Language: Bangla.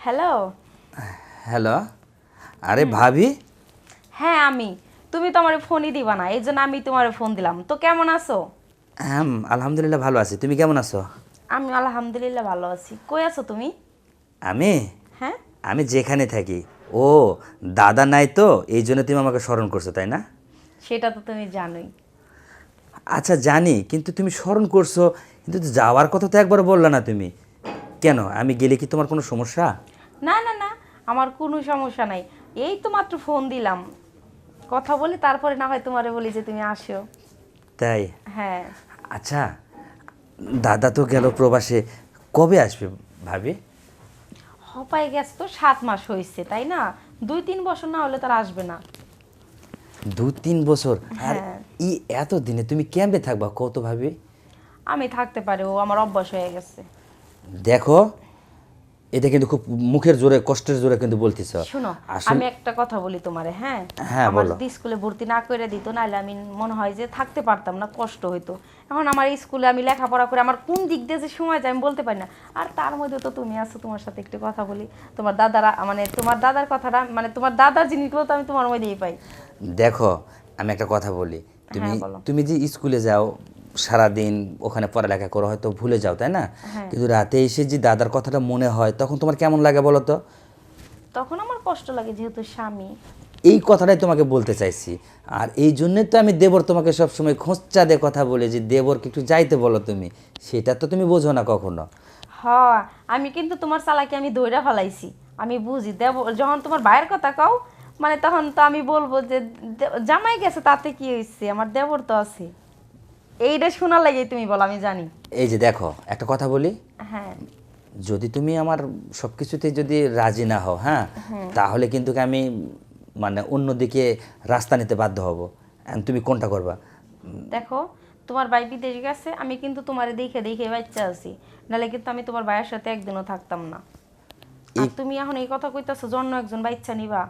হ্যালো হ্যালো আরে ভাবি? হ্যাঁ আমি। তুমি তো আমার ফোনই দিবা না এই জন্য আমি তোমার ফোন দিলাম। তো কেমন আছো? হ্যাঁ আলহামদুলিল্লাহ ভালো আছি। তুমি কেমন আছো? আমি আলহামদুলিল্লাহ ভালো আছি। কই আছো তুমি? আমি? হ্যাঁ? আমি যেখানে থাকি। ও দাদা নাই তো এই জন্য তুমি আমাকে স্মরণ করছ তাই না? সেটা তো তুমি জানোই। আচ্ছা জানি কিন্তু তুমি স্মরণ করছ কিন্তু যাওয়ার কথা তো একবার বললা না তুমি। কেন? আমি গেলে কি তোমার কোনো সমস্যা? না না না আমার কোনো সমস্যা নাই। এই তো মাত্র ফোন দিলাম। কথা বলি তারপরে না হয় তোমারে বলি যে তুমি আসো। তাই? হ্যাঁ। আচ্ছা দাদা তো গেল প্রবাসে। কবে আসবে ভাবি? হপাই গেছে তো সাত মাস হয়েছে তাই না? দুই তিন বছর না হলে তার আসবে না। দু তিন বছর? আর হ্যাঁ। ই এত দিনে তুমি ক্যাম্পে থাকবা কত ভাবি? আমি থাকতে পারি ও আমার অভ্যাস হয়ে গেছে। দেখো এটা কিন্তু খুব মুখের জোরে কষ্টের জোরে কিন্তু বলতেছ। শোনো আমি একটা কথা বলি তোমারে হ্যাঁ? হ্যাঁ, আমার। যদি স্কুলে ভর্তি না করে দিত নাহলে আমি মনে হয় যে থাকতে পারতাম না কষ্ট হইতো। এখন আমার স্কুলে আমি লেখাপড়া করে আমার কোন দিক দিয়ে যে সময় যায় আমি বলতে পারি না। আর তার মধ্যে তো তুমি আছো তোমার সাথে একটু কথা বলি। তোমার দাদারা মানে তোমার দাদার কথাটা মানে তোমার দাদার জিনিসগুলো তো আমি তোমার মধ্যেই পাই। দেখো আমি একটা কথা বলি। তুমি হ্যাঁ, বলো। তুমি যে স্কুলে যাও সারাদিন ওখানে পড়ালেখা করো হয়তো ভুলে যাও তাই না? হ্যাঁ। কিন্তু রাতে এসে যে দাদার কথাটা মনে হয় তখন তোমার কেমন লাগে বলো তো? তখন আমার কষ্ট লাগে যেহেতু স্বামী। এই কথাটাই তোমাকে বলতে চাইছি। আর এই জন্যই তো আমি দেবর তোমাকে সবসময় খোঁচা দিয়ে কথা বলি যে দেবরকে একটু যাইতে বলো তুমি। সেটা তো তুমি বোঝো না কখনো। হ আমি কিন্তু তোমার চালাকি আমি দইরা ফেলাইছি। আমি বুঝি দেব যখন তোমার ভাইয়ের কথা কও মানে তখন তো আমি বলব যে জামাই গেছে তাতে কি হয়েছে আমার দেবর তো আছে। এইটা শোনার লাগে তুমি বলো আমি জানি। এই যে দেখো একটা কথা বলি। হ্যাঁ। যদি তুমি আমার সব কিছুতে যদি রাজি না হও হ্যাঁ তাহলে কিন্তু আমি মানে অন্যদিকে রাস্তা নিতে বাধ্য হব। তুমি কোনটা করবা? দেখো তোমার ভাই বিদেশ গেছে আমি কিন্তু তোমারে দেখে দেখে বাচ্চা আছি। নাহলে কিন্তু আমি তোমার ভাইয়ের সাথে একদিনও থাকতাম না। আর তুমি এখন এই কথা কইতাছো জন্য একজন বাচ্চা নিবা।